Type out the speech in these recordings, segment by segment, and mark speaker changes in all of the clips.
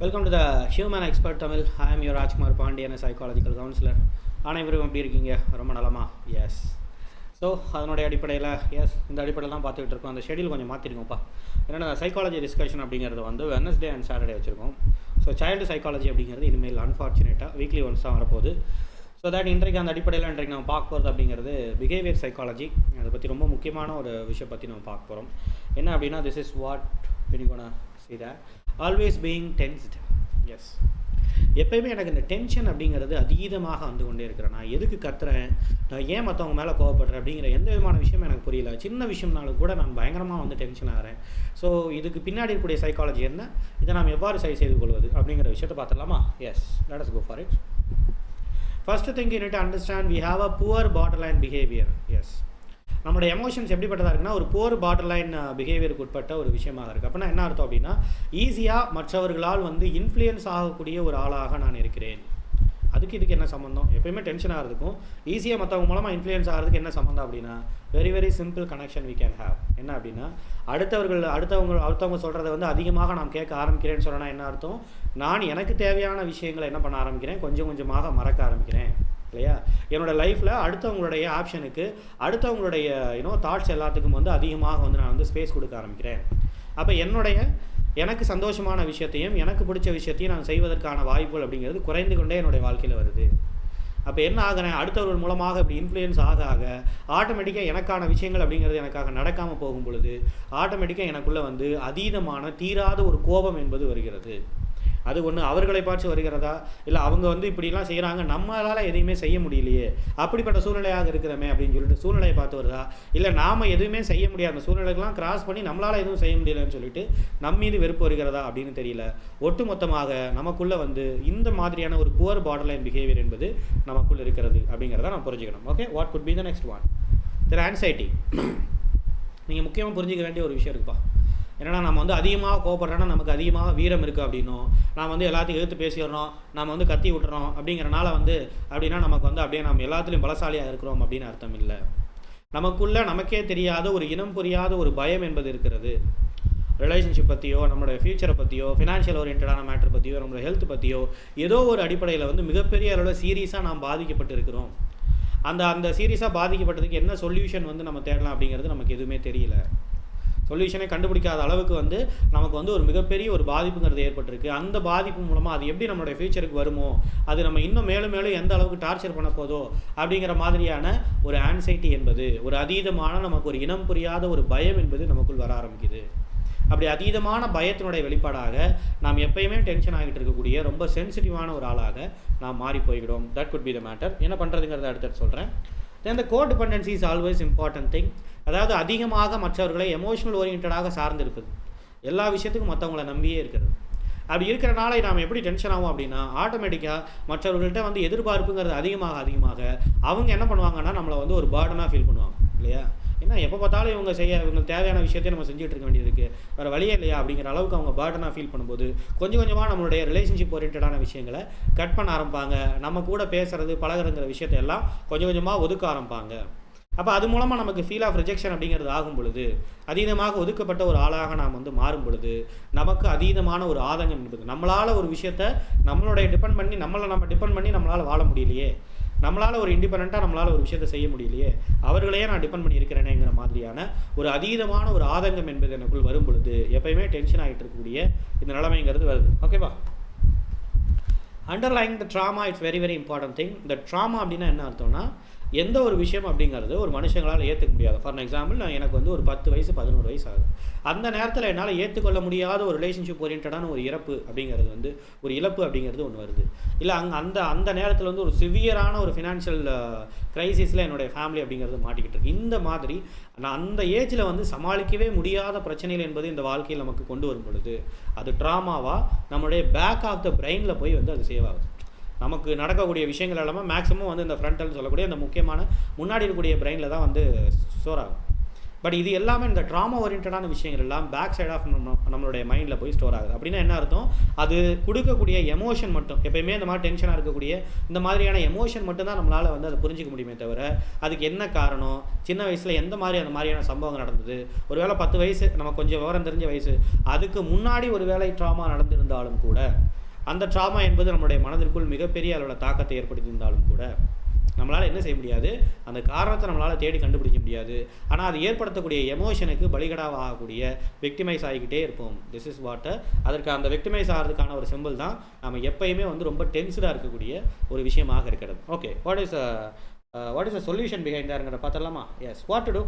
Speaker 1: Welcome to the human expert Tamil I am you Rajkumar Pandian psychological counsellor அனைவரும் எப்படி இருக்கீங்க? ரொம்ப நலமா? எஸ் ஸோ அதனுடைய அடிப்படையில் எஸ் இந்த அடிப்படையில் தான் பார்த்துக்கிட்டு இருக்கோம். அந்த ஷெடியூல் கொஞ்சம் மாற்றிருக்கோம்ப்பா என்னென்ன சைக்காலஜி டிஸ்கஷன் அப்படிங்கிறது வந்து வெனஸ்டே அண்ட் சாட்டர்டே வச்சுருக்கோம். ஸோ சைல்டு சைக்காலஜி அப்படிங்கிறது இனிமேல் அன்ஃபார்ச்சுனேட்டாக வீக்லி ஒன்ஸ் தான் வரப்போகுது. ஸோ தட் இன்றைக்கு அந்த அடிப்படையில் இன்றைக்கு நம்ம பார்க்க போகிறது அப்படிங்கிறது பிஹேவியர் சைக்காலஜி அதை பற்றி ரொம்ப முக்கியமான ஒரு விஷயம் பற்றி நம்ம பார்க்க போகிறோம் என்ன அப்படின்னா திஸ் இஸ் வாட் வெனிகோனா see that. Always being tensed yes எப்பயுமே எனக்கு இந்த டென்ஷன் அப்படிங்கிறது அதீதமாக வந்து கொண்டே இருக்கிறேன் நான் எதுக்கு கத்துறேன்? நான் ஏன் மற்றவங்க மேலே கோவப்படுறேன்? அப்படிங்கிற எந்த விதமான விஷயம் எனக்கு புரியல. சின்ன விஷயம்னாலும் கூட நான் பயங்கரமாக வந்து டென்ஷன் ஆகிறேன். ஸோ இதுக்கு பின்னாடி இருக்கக்கூடிய சைக்காலஜி என்ன? இதை நாம் எவ்வாறு சரி செய்து கொள்வது? அப்படிங்கிற விஷயத்தை பார்த்துடலாமா? Yes let us go for it. First thing you need understand we have a poor border line behaviour yes நம்மளோட எமோஷன்ஸ் எப்படிப்பட்டதாக இருக்குன்னா ஒரு போர் பார்டர் லைன் பிஹேவியருக்கு உட்பட்ட ஒரு விஷயமாக இருக்குது அப்படின்னா என்ன அர்த்தம் அப்படின்னா ஈஸியாக மற்றவர்களால் வந்து இன்ஃப்ளூயன்ஸ் ஆகக்கூடிய ஒரு ஆளாக நான் இருக்கிறேன். அதுக்கு இதுக்கு என்ன சம்மந்தம் எப்பயுமே டென்ஷன் ஆகிறதுக்கும் ஈஸியாக மற்றவங்க மூலமாக இன்ஃப்ளூயன்ஸ் ஆகிறதுக்கு என்ன சம்மந்தம் அப்படின்னா very very simple connection we can have என்ன அப்படின்னா அடுத்தவர்கள் அடுத்தவங்க அடுத்தவங்க சொல்கிறத வந்து அதிகமாக நான் கேட்க ஆரம்பிக்கிறேன்னு சொன்னா என்ன அர்த்தம்? நான் எனக்கு தேவையான விஷயங்களை என்ன பண்ண ஆரம்பிக்கிறேன்? கொஞ்சம் கொஞ்சமாக மறக்க ஆரம்பிக்கிறேன். இல்லையா? என்னோட லைஃப்பில் அடுத்தவங்களுடைய ஆப்ஷனுக்கு அடுத்தவங்களுடைய யூனோ தாட்ஸ் எல்லாத்துக்கும் வந்து அதிகமாக வந்து நான் வந்து ஸ்பேஸ் கொடுக்க ஆரம்பிக்கிறேன். அப்போ என்னுடைய எனக்கு சந்தோஷமான விஷயத்தையும் எனக்கு பிடிச்ச விஷயத்தையும் நான் செய்வதற்கான வாய்ப்புகள் அப்படிங்கிறது குறைந்து கொண்டே என்னுடைய வாழ்க்கையில் வருது. அப்போ என்ன ஆகிறேன்? அடுத்தவர்கள் மூலமாக இப்படி இன்ஃப்ளூயன்ஸ் ஆக ஆக ஆட்டோமேட்டிக்காக எனக்கான விஷயங்கள் அப்படிங்கிறது எனக்காக நடக்காமல் போகும் பொழுது ஆட்டோமேட்டிக்காக எனக்குள்ளே வந்து அதீதமான தீராத ஒரு கோபம் என்பது வருகிறது. அது ஒன்று அவர்களை பார்த்து வருகிறதா? இல்லை அவங்க வந்து இப்படிலாம் செய்கிறாங்க நம்மளால் எதையுமே செய்ய முடியலையே. அப்படிப்பட்ட சூழ்நிலையாக இருக்கிறோமே அப்படின்னு சொல்லிட்டு சூழ்நிலையை பார்த்து வருதா? இல்லை நாம் எதுவுமே செய்ய முடியாத அந்த சூழ்நிலைக்கெல்லாம் கிராஸ் பண்ணி நம்மளால் எதுவும் செய்ய முடியலன்னு சொல்லிட்டு நம்ம மீது வெறுப்பு வருகிறதா அப்படின்னு தெரியல. ஒட்டுமொத்தமாக நமக்குள்ளே வந்து இந்த மாதிரியான ஒரு புவர் பார்டர்லைன் பிஹேவியர் என்பது நமக்குள்ள இருக்கிறது அப்படிங்கிறத நம்ம புரிஞ்சுக்கணும். Okay what could be the next one there anxiety நீங்கள் முக்கியமாக புரிஞ்சிக்க வேண்டிய ஒரு விஷயம் இருக்குப்பா. என்னன்னா நம்ம வந்து அதிகமாக கோபப்படுறோன்னா நமக்கு அதிகமாக வீரம் இருக்குது அப்படின்னும். நாம் வந்து எல்லாத்தையும் எதிர்த்து பேசிடுறோம். நம்ம வந்து கத்தி விட்டுறோம் அப்படிங்கிறனால வந்து அப்படின்னா நமக்கு வந்து அப்படியே நம்ம எல்லாத்துலேயும் பலசாலியாக இருக்கிறோம் அப்படின்னு அர்த்தம் இல்லை. நமக்குள்ளே நமக்கே தெரியாத ஒரு இனம் புரியாத ஒரு பயம் என்பது இருக்கிறது. ரிலேஷன்ஷிப் பற்றியோ நம்மளோட ஃப்யூச்சரை பற்றியோ ஃபினான்ஷியல் ஓரியன்டான மேட்ரு பற்றியோ நம்மளோட ஹெல்த் பற்றியோ ஏதோ ஒரு அடிப்படையில் வந்து மிகப்பெரிய அளவில் சீரியஸாக நாம் பாதிக்கப்பட்டு இருக்கிறோம். அந்த அந்த சீரியஸாக பாதிக்கப்பட்டதுக்கு என்ன சொல்யூஷன் வந்து நம்ம தேடலாம் அப்படிங்கிறது நமக்கு எதுவுமே தெரியல. சொல்யூஷனே கண்டுபிடிக்காத அளவுக்கு வந்து நமக்கு வந்து ஒரு மிகப்பெரிய ஒரு பாதிப்புங்கிறது ஏற்பட்டிருக்கு. அந்த பாதிப்பு மூலமாக அது எப்படி நம்மளுடைய ஃபியூச்சருக்கு வருமோ அது நம்ம இன்னும் மேலும் மேலும் எந்த அளவுக்கு டார்ச்சர் பண்ண போதோ அப்படிங்கிற மாதிரியான ஒரு ஆன்சைட்டி என்பது ஒரு அதீதமான நமக்கு ஒரு இனம் புரியாத ஒரு பயம் என்பது நமக்குள் வர ஆரம்பிக்குது. அப்படி அதீதமான பயத்தினுடைய வெளிப்பாடாக நாம் எப்பயுமே டென்ஷன் ஆகிட்டு இருக்கக்கூடிய ரொம்ப சென்சிட்டிவான ஒரு ஆளாக நாம் மாறி போய்விடும். That could be the matter என்ன பண்ணுறதுங்கிறத அடுத்தது சொல்கிறேன் then the codependency is always important thing அதாவது அதிகமாக மற்றவர்களை எமோஷனல் ஓரியன்டாக சார்ந்து இருக்குது எல்லா விஷயத்துக்கும் மற்றவங்கள நம்பியே இருக்கிறது அப்படி இருக்கிறனால நாம் எப்படி டென்ஷன் ஆகும் அப்படின்னா ஆட்டோமேட்டிக்காக மற்றவர்கள்ட்ட வந்து எதிர்பார்ப்புங்கிறது அதிகமாக அதிகமாக அவங்க என்ன பண்ணுவாங்கன்னா நம்மளை வந்து ஒரு பேர்டனாக ஃபீல் பண்ணுவாங்க. இல்லையா? ஏன்னா எப்போ பார்த்தாலும் இவங்க செய்ய இவங்களுக்கு தேவையான விஷயத்தையும் நம்ம செஞ்சுட்டு இருக்க வேண்டியது இருக்குது வேறு வழியே இல்லையா அப்படிங்கிற அளவுக்கு அவங்க பேர்டனாக ஃபீல் பண்ணும்போது கொஞ்சம் கொஞ்சமாக நம்மளுடைய ரிலேஷன்ஷிப் ஓரியன்டான விஷயங்களை கட் பண்ண ஆரம்பிப்பாங்க. நம்ம கூட பேசுகிறது பழகுறங்கிற விஷயத்தை எல்லாம் கொஞ்சம் கொஞ்சமாக ஒதுக்க ஆரம்பிப்பாங்க. அப்போ அது மூலமாக நமக்கு ஃபீல் ஆஃப் ரிஜெக்ஷன் அப்படிங்கிறது ஆகும் பொழுது அதீதமாக ஒதுக்கப்பட்ட ஒரு ஆளாக நாம் வந்து மாறும் பொழுது நமக்கு அதீதமான ஒரு ஆதங்கம் என்பது நம்மளால் ஒரு விஷயத்த நம்மளுடைய டிபெண்ட் பண்ணி நம்மளை நம்ம டிபெண்ட் பண்ணி நம்மளால் வாழ முடியலையே. நம்மளால் ஒரு இண்டிபெண்ட்டாக நம்மளால் ஒரு விஷயத்தை செய்ய முடியலையே அவர்களையே நான் டிபெண்ட் பண்ணியிருக்கிறேனேங்கிற மாதிரியான ஒரு அதீதமான ஒரு ஆதங்கம் என்பது எனக்குள் வரும் பொழுது எப்பயுமே டென்ஷன் ஆகிட்டு இருக்கக்கூடிய இந்த நிலைமைங்கிறது வருது. ஓகேவா underlying the trauma it's very very important thing இந்த ட்ராமா அப்படின்னா என்ன அர்த்தம்னா எந்த ஒரு விஷயம் அப்படிங்கிறது ஒரு மனுஷங்களால் ஏற்றுக்க முடியாது. ஃபார் எக்ஸாம்பிள் நான் எனக்கு வந்து ஒரு பத்து வயசு பதினோரு வயசு ஆகுது. அந்த நேரத்தில் என்னால் ஏற்றுக்கொள்ள முடியாத ஒரு ரிலேஷன்ஷிப் ஓரியன்டான ஒரு இறப்பு அப்படிங்கிறது வந்து ஒரு இழப்பு அப்படிங்கிறது ஒன்று வருது. இல்லை அங்கே அந்த அந்த நேரத்தில் வந்து ஒரு சிவியரான ஒரு ஃபினான்ஷியல் க்ரைசிஸில் என்னுடைய ஃபேமிலி அப்படிங்கிறது மாட்டிக்கிட்டு இருக்கு. இந்த மாதிரி நான் அந்த ஏஜில் வந்து சமாளிக்கவே முடியாத பிரச்சனைகள் என்பது இந்த வாழ்க்கையில் நமக்கு கொண்டு வரும் பொழுது அது ட்ராமாவாக நம்மளுடைய பேக் ஆஃப் த பிரெயினில் போய் வந்து அது சேவ் ஆகுது. நமக்கு நடக்கக்கூடிய விஷயங்கள் எல்லாமே மேக்ஸிமம் வந்து இந்த ஃப்ரண்டல் சொல்லக்கூடிய அந்த முக்கியமான முன்னாடி இருக்கக்கூடிய பிரெயினில் தான் வந்து ஸ்டோர் ஆகும். பட் இது எல்லாமே இந்த ட்ராமா ஓரியன்டான விஷயங்கள் எல்லாம் பேக் சைட் ஆஃப் நம்ம நம்மளுடைய மைண்டில் போய் ஸ்டோர் ஆகுது. அப்படின்னா என்ன அர்த்தம்? அது கொடுக்கக்கூடிய எமோஷன் மட்டும் எப்பயுமே இந்த மாதிரி டென்ஷனாக இருக்கக்கூடிய இந்த மாதிரியான எமோஷன் மட்டும் தான் நம்மளால் வந்து அதை புரிஞ்சிக்க முடியுமே தவிர அதுக்கு என்ன காரணம்? சின்ன வயசில் எந்த மாதிரி அந்த மாதிரியான சம்பவங்கள் நடந்தது? ஒருவேளை பத்து வயசு நம்ம கொஞ்சம் விவரம் தெரிஞ்ச வயசு அதுக்கு முன்னாடி ஒரு வேளை ட்ராமா நடந்திருந்தாலும் கூட அந்த ட்ராமா என்பது நம்மளுடைய மனதிற்குள் மிகப்பெரிய அளவில் தாக்கத்தை ஏற்படுத்தியிருந்தாலும் கூட நம்மளால் என்ன செய்ய முடியாது? அந்த காரணத்தை நம்மளால் தேடி கண்டுபிடிக்க முடியாது. ஆனால் அது ஏற்படுத்தக்கூடிய எமோஷனுக்கு பலிகடாவாகக்கூடிய ஆகக்கூடிய விக்டிமைஸ் ஆகிக்கிட்டே இருப்போம். திஸ் இஸ் வாட்டர் அதற்கு அந்த விக்டிமைஸ் ஆகிறதுக்கான ஒரு சிம்பிள் தான் நம்ம எப்பயுமே வந்து ரொம்ப டென்ஸ்டாக இருக்கக்கூடிய ஒரு விஷயமாக இருக்கிறது. Okay what is what is a solution behind தாருங்கிற பார்த்தலாமா yes what to do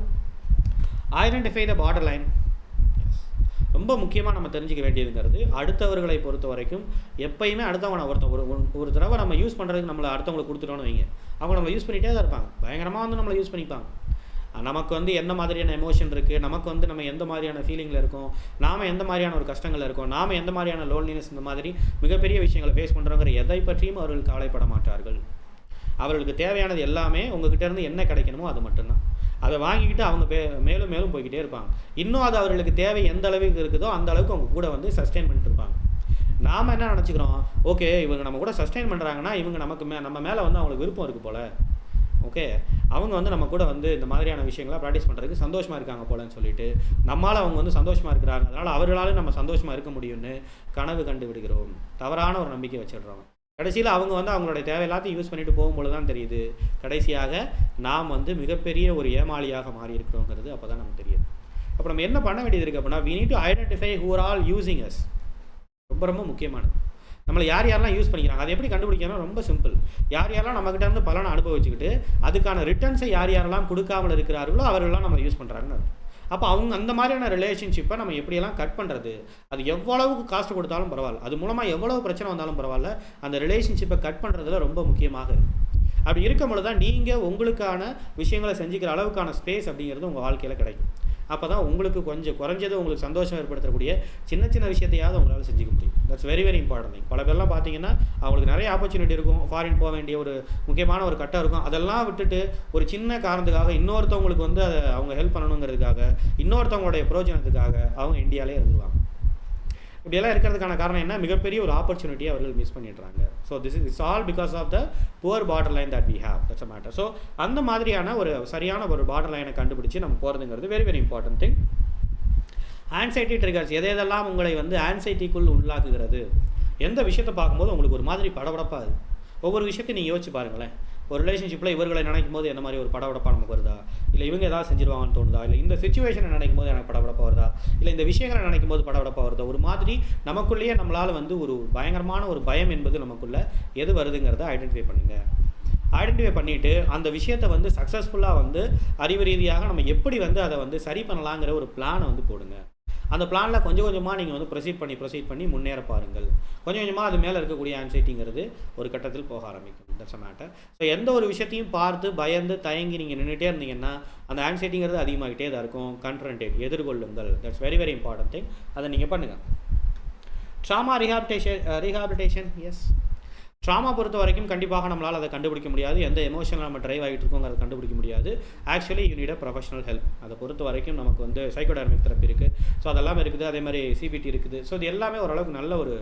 Speaker 1: identify the border line ரொம்ப முக்கியமாக நம்ம தெரிஞ்சிக்க வேண்டியதுங்கிறது அடுத்தவர்களை பொறுத்த வரைக்கும் எப்பயுமே அடுத்தவனை ஒருத்த ஒரு ஒரு தடவை நம்ம யூஸ் பண்ணுறதுக்கு நம்மளை அடுத்தவங்களுக்கு கொடுத்துட்டோன்னு வைங்க. அவங்க நம்ம யூஸ் பண்ணிகிட்டே தான் இருப்பாங்க. பயங்கரமாக வந்து நம்மளை யூஸ் பண்ணிப்பாங்க. நமக்கு வந்து எந்த மாதிரியான எமோஷன் இருக்குது நமக்கு வந்து நம்ம எந்த மாதிரியான ஃபீலிங்கில் இருக்கோம்? நாம் எந்த மாதிரியான ஒரு கஷ்டங்கள் இருக்கோம்? நாம் எந்த மாதிரியான லோன்லினஸ் இந்த மாதிரி மிகப்பெரிய விஷயங்களை ஃபேஸ் பண்ணுறோங்கிற எதை பற்றியும் அவர்கள் கவலைப்பட மாட்டார்கள். அவர்களுக்கு தேவையானது எல்லாமே உங்ககிட்ட இருந்து என்ன கிடைக்கணுமோ அது மட்டும்தான். அதை வாங்கிக்கிட்டு அவங்க பே மேலும் மேலும் போய்கிட்டே இருப்பாங்க. இன்னும் அது அவர்களுக்கு தேவை எந்த அளவுக்கு இருக்குதோ அந்த அளவுக்கு அவங்க கூட வந்து சஸ்டெயின் பண்ணிட்டு இருப்பாங்க நாம் என்ன நினச்சிக்கிறோம்? ஓகே இவங்க நம்ம கூட சஸ்டெயின் பண்ணுறாங்கன்னா இவங்க நமக்கு மே நம்ம மேலே வந்து அவங்களுக்கு விருப்பம் இருக்குது போல். ஓகே? அவங்க வந்து நம்ம கூட வந்து இந்த மாதிரியான விஷயங்களை ப்ராக்டிஸ் பண்ணுறதுக்கு சந்தோஷமாக இருக்காங்க போலன்னு சொல்லிட்டு நம்மளால் அவங்க வந்து சந்தோஷமாக இருக்கிறாங்க. அதனால் அவர்களாலும் நம்ம சந்தோஷமாக இருக்க முடியும்னு கனவு கண்டு விடுகிறோம். தவறான ஒரு நம்பிக்கை வச்சிடுறோம். கடைசியில் அவங்க வந்து அவங்களுடைய தேவை எல்லாத்தையும் யூஸ் பண்ணிட்டு போகும்போது தான் தெரியுது. கடைசியாக நாம் வந்து மிகப்பெரிய ஒரு ஏமாளியாக மாறி இருக்கிறோங்கிறது அப்போ தான் நமக்கு தெரியுது. அப்போ நம்ம என்ன பண்ண வேண்டியது இருக்குது அப்படின்னா we need to identify who're all using us ரொம்ப ரொம்ப முக்கியமானது. நம்மளை யார் யாரெல்லாம் யூஸ் பண்ணிக்கிறாங்க அதை எப்படி கண்டுபிடிக்கணும் ரொம்ப சிம்பிள் யார் யாரெல்லாம் நம்மக்கிட்ட இருந்து பலனை அனுபவிச்சுக்கிட்டு அதுக்கான ரிட்டர்ன்ஸை யார் யாரெல்லாம் கொடுக்காமல் இருக்கிறார்களோ அவர்கள்லாம் நம்ம யூஸ் பண்ணுறாங்கன்னு அப்போ அவங்க அந்த மாதிரியான ரிலேஷன்ஷிப்பை நம்ம எப்படியெல்லாம் கட் பண்ணுறது அது எவ்வளவுக்கு காஸ்ட் கொடுத்தாலும் பரவாயில்ல. அது மூலமாக எவ்வளவு பிரச்சனை வந்தாலும் பரவாயில்ல. அந்த ரிலேஷன்ஷிப்பை கட் பண்ணுறதுல ரொம்ப முக்கியமாக இருக்குது அப்படி இருக்கும் பொழுது தான் நீங்கள் உங்களுக்கான விஷயங்களை செஞ்சுக்கிற அளவுக்கான ஸ்பேஸ் அப்படிங்கிறது உங்கள் வாழ்க்கையில் கிடைக்கும். அப்போ தான் உங்களுக்கு கொஞ்சம் குறைஞ்சது உங்களுக்கு சந்தோஷம் ஏற்படுத்தக்கூடிய சின்ன சின்ன விஷயத்தையாவது உங்களால் செஞ்சுக்க முடியும். That's very very important thing பல பேர்லாம் பார்த்தீங்கன்னா அவங்களுக்கு நிறைய ஆப்பர்ச்சுனிட்டி இருக்கும். ஃபாரின் போக வேண்டிய ஒரு முக்கியமான ஒரு கட்டம் இருக்கும். அதெல்லாம் விட்டுட்டு ஒரு சின்ன காரணத்துக்காக இன்னொருத்தவங்களுக்கு வந்து அதை அவங்க ஹெல்ப் பண்ணணுங்கிறதுக்காக இன்னொருத்தவங்களுடைய பிரயோஜனத்துக்காக அவங்க இந்தியாவிலே இருந்துருவாங்க. இப்படியெல்லாம் இருக்கிறதுக்கான காரணம் என்ன? மிகப்பெரிய ஒரு ஆப்பர்ச்சுனிட்டியை அவர்கள் மிஸ் பண்ணிடுறாங்க. So this is it's all because of the poor border line that we have that's a matter so அந்த மாதிரியான ஒரு சரியான ஒரு பார்டர் லைனை கண்டுபிடிச்சு நம்ம போகிறதுங்கிறது very very important thing anxiety triggers எதை எதெல்லாம் உங்களை வந்து ஆன்சைட்டிக்குள் உள்ளாக்குகிறது? எந்த விஷயத்தை பார்க்கும்போது உங்களுக்கு ஒரு மாதிரி படபடப்பாகுது ஒவ்வொரு விஷயத்தையும் நீங்கள் யோசிச்சு பாருங்களேன். ஒரு ரிலேஷன்ஷிப்பில் இவர்களை நினைக்கும் போது என்ன மாதிரி ஒரு படபடப்பாக நமக்கு வருதா? இல்லை இவங்க ஏதாவது செஞ்சிருவாங்கன்னு தோணுதா? இல்லை இந்த சுச்சுவேஷனை நினைக்கும் போது எனக்கு படபடப்பாக வருதா? இல்லை இந்த விஷயங்களை நினைக்கும் போது படபடப்பாக வருதா? ஒரு மாதிரி நமக்குள்ளேயே நம்மளால் வந்து ஒரு பயங்கரமான ஒரு பயம் என்பது நமக்குள்ளே எது வருதுங்கிறத ஐடென்டிஃபை பண்ணுங்கள் ஐடென்டிஃபை பண்ணிவிட்டு அந்த விஷயத்தை வந்து சக்ஸஸ்ஃபுல்லாக வந்து அறிவு ரீதியாக நம்ம எப்படி வந்து அதை வந்து சரி பண்ணலாங்கிற ஒரு பிளானை வந்து போடுங்க. அந்த பிளானில் கொஞ்சம் கொஞ்சமாக நீங்கள் வந்து ப்ரொசீட் பண்ணி ப்ரொசீட் பண்ணி முன்னேற பாருங்கள். கொஞ்சம் கொஞ்சமாக அது மேலே இருக்கக்கூடிய ஆன்சைட்டிங்கிறது ஒரு கட்டத்தில் போக ஆரம்பிக்கும். தட்ஸ் அ மேட்டர் ஸோ எந்த ஒரு விஷயத்தையும் பார்த்து பயந்து தயங்கி நீங்கள் நின்றுட்டே இருந்தீங்கன்னா அந்த ஆன்சைட்டிங்கிறது அதிகமாகிட்டே தான் இருக்கும். Confronted எதிர்கொள்ளுங்கள். That's very very important thing அதை நீங்கள் பண்ணுங்கள் trauma rehabilitation rehabilitation yes trauma பொறுத்த வரைக்கும் கண்டிப்பாக நம்மளால் அதை கண்டுபிடிக்க முடியாது. எந்த எமோஷனில் நம்ம ட்ரைவ் ஆகிட்டு இருக்கோங்கிறத கண்டுபிடிக்க முடியாது. Actually you need a professional help அதை பொறுத்த வரைக்கும் நமக்கு வந்து சைக்கோடார்மிக் தெரப்பி இருக்குது ஸோ அதெல்லாம் இருக்குது. அதே மாதிரி சிபிடி இருக்குது. ஸோ இது எல்லாமே ஓரளவுக்கு நல்ல ஒரு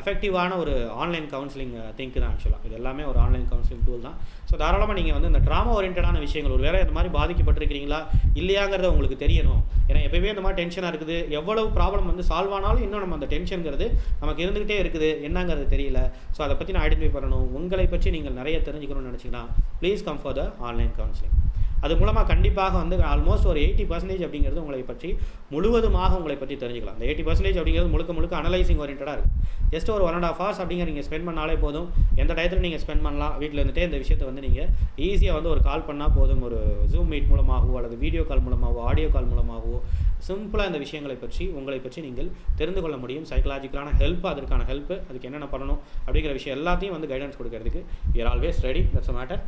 Speaker 1: எஃபெக்டிவான ஒரு ஆன்லைன் கவுன்சிலிங் திங்க் தான் ஆக்சுவலாக இது எல்லாமே ஒரு ஆன்லைன் கவுன்சிலிங் டூல் தான். ஸோ தாராளமாக நீங்கள் வந்து இந்த ட்ராமா ஓரியன்டான விஷயங்கள் ஒரு வேலை இந்த மாதிரி பாதிக்கப்பட்டிருக்கிறீங்களா? இல்லையாங்கிறத உங்களுக்கு தெரியணும். ஏன்னா எப்பயுமே இந்த மாதிரி டென்ஷனாக இருக்குது. எவ்வளவு ப்ராப்ளம் வந்து சால்வ் ஆனாலும் இன்னும் நம்ம அந்த டென்ஷனுங்கிறது நமக்கு இருந்துகிட்டே இருக்குது. என்னங்கிறது தெரியல. ஸோ அதை பற்றி நான் ஐடென்டிஃபை பண்ணணும். உங்களை பற்றி நீங்கள் நிறைய தெரிஞ்சுக்கணும்னு நினச்சிங்கன்னா please come for the online counselling அது மூலமாக கண்டிப்பாக வந்து ஆல்மோஸ்ட் ஒரு எயிட்டி பர்சன்டேஜ் அப்படிங்கிறது உங்களை பற்றி முழுவதுமாக உங்களை பற்றி தெரிஞ்சுக்கலாம். அந்த எயிட்டி பர்சன்டேஜ் அப்படிங்கிறது முழுக்க முழுக்க அனலைசிங் ஓரியன்டாக இருக்குது ஜஸ்ட் ஒரு ஒன் அண்ட் ஆஃப் ஹவர்ஸ் அப்படிங்கிற நீங்கள் ஸ்பெண்ட் பண்ணாலே போதும். எந்த டயத்தில் நீங்கள் ஸ்பெண்ட் பண்ணலாம்? வீட்டில் இருந்துகிட்டே இந்த விஷயத்தை வந்து நீங்கள் ஈஸியாக வந்து ஒரு கால் பண்ணால் போதும். ஒரு ஜூம் மீட் மூலமாகவோ அல்லது வீடியோ கால் மூலமாகவோ ஆடியோ கால் மூலமாகவோ சிம்பிளாக இந்த விஷயங்களை பற்றி உங்களை பற்றி நீங்கள் தெரிந்து கொள்ள முடியும். சைக்கலாஜிக்கலான ஹெல்ப் அதற்கான ஹெல்ப் அதுக்கு என்னென்ன பண்ணணும் அப்படிங்கிற விஷயம் எல்லாத்தையும் வந்து கைடன்ஸ் கொடுக்கறதுக்கு you are always ready that's a matter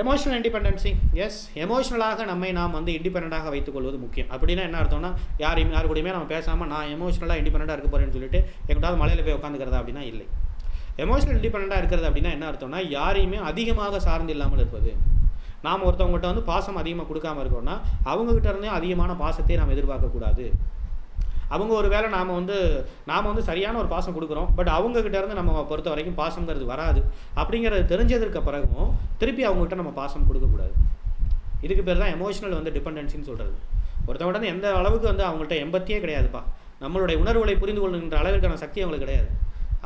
Speaker 1: emotional independency yes எமோஷனலாக நம்மை நாம் வந்து இண்டிபெண்டாக வைத்துக்கொள்வது முக்கியம். அப்படின்னா என்ன அர்த்தம்னா யாரையும் யார் கூடயுமே நம்ம பேசாமல் நான் எமோஷனலாக இண்டிபெண்டாக இருக்க போகிறேன்னு சொல்லிட்டு எங்கிட்டாவது மலையில் போய் உட்காந்துக்கிறதா அப்படின்னா இல்லை. எமோஷனல் இண்டிபெண்டாக இருக்கிறது அப்படின்னா என்ன அர்த்தம்னா யாரையுமே அதிகமாக சார்ந்து இல்லாமல் இருப்பது. நாம் ஒருத்தவங்ககிட்ட வந்து பாசம் அதிகமாக கொடுக்காம இருக்கோம்னா அவங்ககிட்ட இருந்தே அதிகமான பாசத்தை நாம் எதிர்பார்க்கக்கூடாது. அவங்க ஒரு வேளை நாம் வந்து நாம் வந்து சரியான ஒரு பாசம் கொடுக்குறோம். பட் அவங்கக்கிட்ட இருந்து நம்ம பொறுத்த வரைக்கும் பாசங்கிறது வராது. அப்படிங்கிறது தெரிஞ்சதற்கு பிறகும் திருப்பி அவங்ககிட்ட நம்ம பாசம் கொடுக்கக்கூடாது இதுக்கு பேர் தான் எமோஷனல் வந்து டிபெண்டன்சின்னு சொல்கிறது ஒருத்தவங்க வந்து எந்த அளவுக்கு வந்து அவங்கள்ட்ட எம்பத்தியே கிடையாதுப்பா. நம்மளுடைய உணர்வுகளை புரிந்து கொள்ளுன்ற அளவிற்கான சக்தி அவங்களுக்கு கிடையாது.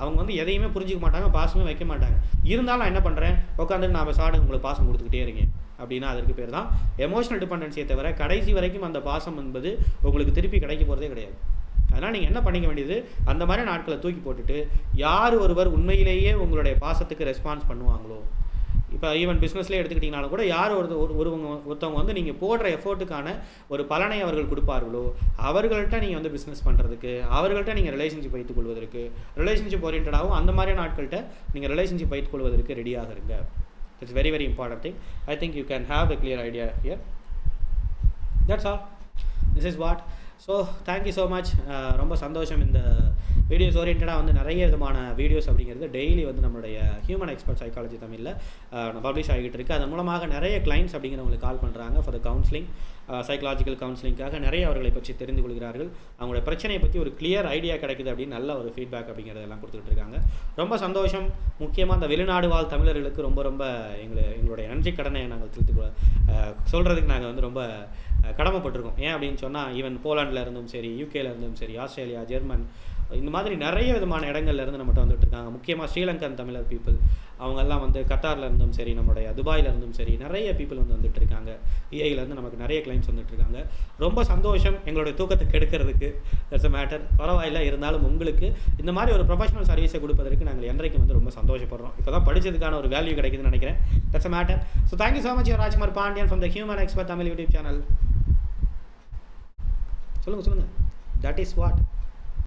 Speaker 1: அவங்க வந்து எதையுமே புரிஞ்சிக்க மாட்டாங்க பாசமே வைக்க மாட்டாங்க. இருந்தாலும் நான் என்ன பண்ணுறேன் உட்காந்து நான் சாடு உங்களுக்கு பாசம் கொடுத்துக்கிட்டே இருக்கேன். அப்படின்னா அதற்கு பேர் தான் எமோஷனல் டிபெண்டன்சியை தவிர கடைசி வரைக்கும் அந்த பாசம் என்பது உங்களுக்கு திருப்பி கிடைக்க போகிறதே கிடையாது. அதனால் நீங்கள் என்ன பண்ணிக்க வேண்டியது? அந்த மாதிரி நாட்களை தூக்கி போட்டுட்டு யார் ஒருவர் உண்மையிலேயே உங்களுடைய பாசத்துக்கு ரெஸ்பான்ஸ் பண்ணுவாங்களோ? இப்போ ஈவன் பிஸ்னஸ்லேயே எடுத்துக்கிட்டிங்கனாலும் கூட யார் ஒரு ஒரு- ஒருவங்க ஒருத்தவங்க வந்து நீங்கள் போடுற எஃபோர்ட்டுக்கான ஒரு பலனை அவர்கள் கொடுப்பார்களோ? அவர்கள்ட்ட நீங்கள் வந்து பிஸ்னஸ் பண்ணுறதுக்கு அவர்கள்ட்ட நீங்கள் ரிலேஷன்ஷிப் வைத்துக் கொள்வதற்கு ரிலேஷன்ஷிப் ஓரியன்டாகவும் அந்த மாதிரியான ஆட்கள்கிட்ட நீங்கள் ரிலேஷன்ஷிப் வைத்துக் கொள்வதற்கு ரெடியாக இருங்க. it's very very important thing I think you can have a clear idea here that's all this is what so thank you so much ரொம்ப சந்தோஷம் இந்த வீடியோஸ் ஓரியன்டாக வந்து நிறைய விதமான வீடியோஸ் அப்படிங்கிறது டெய்லி வந்து நம்மளுடைய ஹியூமன் எக்ஸ்பர்ட் சைக்காலஜி தமிழில் பப்ளிஷ் ஆகிட்டு இருக்குது அதன் மூலமாக நிறைய கிளைண்ட்ஸ் அப்படிங்கிறவங்களுக்கு கால் பண்ணுறாங்க ஃபார் த கவுன்சிலிங் சைக்காலஜிக்கல் கவுன்சிலிங்காக நிறைய அவர்களை பற்றி தெரிந்து கொள்கிறார்கள். அவங்களோட பிரச்சனையை பற்றி ஒரு கிளியர் ஐடியா கிடைக்குது அப்படின்னு நல்ல ஒரு ஃபீட்பேக் அப்படிங்கிறதெல்லாம் கொடுத்துட்டு இருக்காங்க. ரொம்ப சந்தோஷம். முக்கியமாக அந்த வெளிநாடு வாழ் தமிழர்களுக்கு ரொம்ப ரொம்ப எங்களை எங்களுடைய நன்றி கடனை நாங்கள் திருத்து சொல்கிறதுக்கு நாங்கள் வந்து ரொம்ப கடமைப்பட்டிருக்கோம். ஏன் அப்படின்னு சொன்னால் ஈவன் போலாண்டில் இருந்தும் சரி யூகேல இருந்தும் சரி ஆஸ்திரேலியா ஜெர்மன் இந்த மாதிரி நிறைய விதமான இடங்கள்ல இருந்து நம்மகிட்ட வந்துட்டு இருக்காங்க. முக்கியமாக ஸ்ரீலங்கன் தமிழர் பீப்புள் அவங்கெல்லாம் வந்து கத்தாரில் இருந்தும் சரி நம்முடைய துபாயில் இருந்தும் சரி நிறைய பீப்புள் வந்து வந்துட்டு இருக்காங்க. இருந்து நமக்கு நிறைய கிளைண்ட்ஸ் வந்துட்டு இருக்காங்க. ரொம்ப சந்தோஷம் எங்களுடைய தூக்கத்தை கெடுக்கிறதுக்கு. தட்ஸ் அ மேட்டர் பரவாயில்ல இருந்தாலும் உங்களுக்கு இந்த மாதிரி ஒரு ப்ரொஃபஷனல் சர்வீஸை கொடுப்பதற்கு நாங்கள் என்றைக்கும் வந்து ரொம்ப சந்தோஷப்படுறோம். இப்போ தான் படிச்சதுக்கான ஒரு வேல்யூ கிடைக்குதுன்னு நினைக்கிறேன். That's a matter so thank you so much Rajkumar Pandian from the human expert Tamil YouTube channel சொல்லுங்கள் சொல்லுங்கள் தட் இஸ் வாட்